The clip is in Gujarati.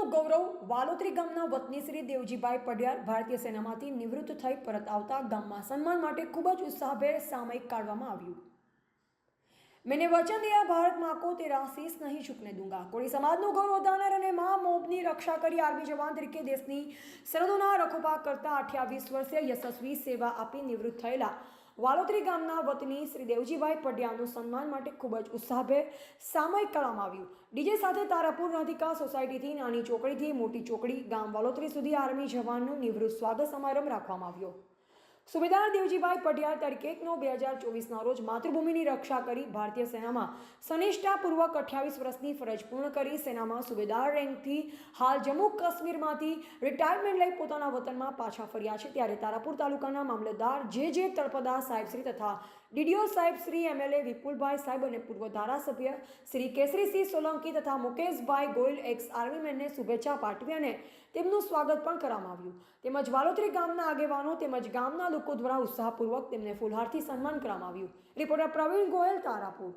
કોળી સમાજનું ગૌરવ વાલોત્રી ગામના વતની શ્રી દેવજીભાઈ પડિયાર ભારતીય સેનામાંથી નિવૃત્ત થઈ પરત આવતા ગામમાં સન્માન માટે ખૂબ જ ઉત્સાહભેર સામયિક કાઢવામાં આવ્યું मैंने वचन दिया भारत माँ को तेरा शीस नहीं झुकने दूंगा કોળી સમાજનું ગૌરવ વધારનાર અને મા મોબની રક્ષા કરી આર્મી જવાન તરીકે દેશની સરહદોના રખોપા કરતા અઠ્યાવીસ વર્ષે યશસ્વી સેવા આપી નિવૃત્ત થયેલા વાલોત્રી ગામના વતની શ્રી દેવજીભાઈ પડિયાનું સન્માન માટે ખૂબ જ ઉત્સાહભેર સામયિક કરવામાં આવ્યું. ડીજે સાથે તારાપુર રાધિકા સોસાયટીથી નાની ચોકડીથી મોટી ચોકડી ગામ વાલોત્રી સુધી આર્મી જવાનનું નિવૃત્ત સ્વાગત સમારંભ રાખવામાં આવ્યો. સુબેદાર દેવજીભાઈ પટિયાર તરીકે એક નવ બે હજાર ચોવીસના રોજ માતૃભૂમિની રક્ષા કરી ભારતીય સેનામાં સનિષ્ઠાપૂર્વક અઠ્યાવીસ વર્ષની ફરજ પૂર્ણ કરી સેનામાં સુબેદાર રેન્કથી હાલ જમ્મુ કાશ્મીરમાંથી રિટાયરમેન્ટ લઈ પોતાના વતનમાં પાછા ફર્યા છે. ત્યારે તારાપુર તાલુકાના મામલતદાર જે જે તળપદા સાહેબ શ્રી તથા ડીડીઓ સાહેબ શ્રી એમએલએ વિપુલભાઈ સાહેબ અને પૂર્વ ધારાસભ્ય શ્રી કેસરીસિંહ સોલંકી તથા મુકેશભાઈ ગોયલ એક્સ આર્મીમેનને શુભેચ્છા પાઠવી અને તેમનું સ્વાગત પણ કરવામાં આવ્યું. તેમજ વાલોત્રી ગામના આગેવાનો તેમજ ગામના લોકો દ્વારા ઉત્સાહપૂર્વક તેમને ફૂલહારથી સન્માન કરવામાં આવ્યું. રિપોર્ટર પ્રવીણ ગોયલ તારાપુર.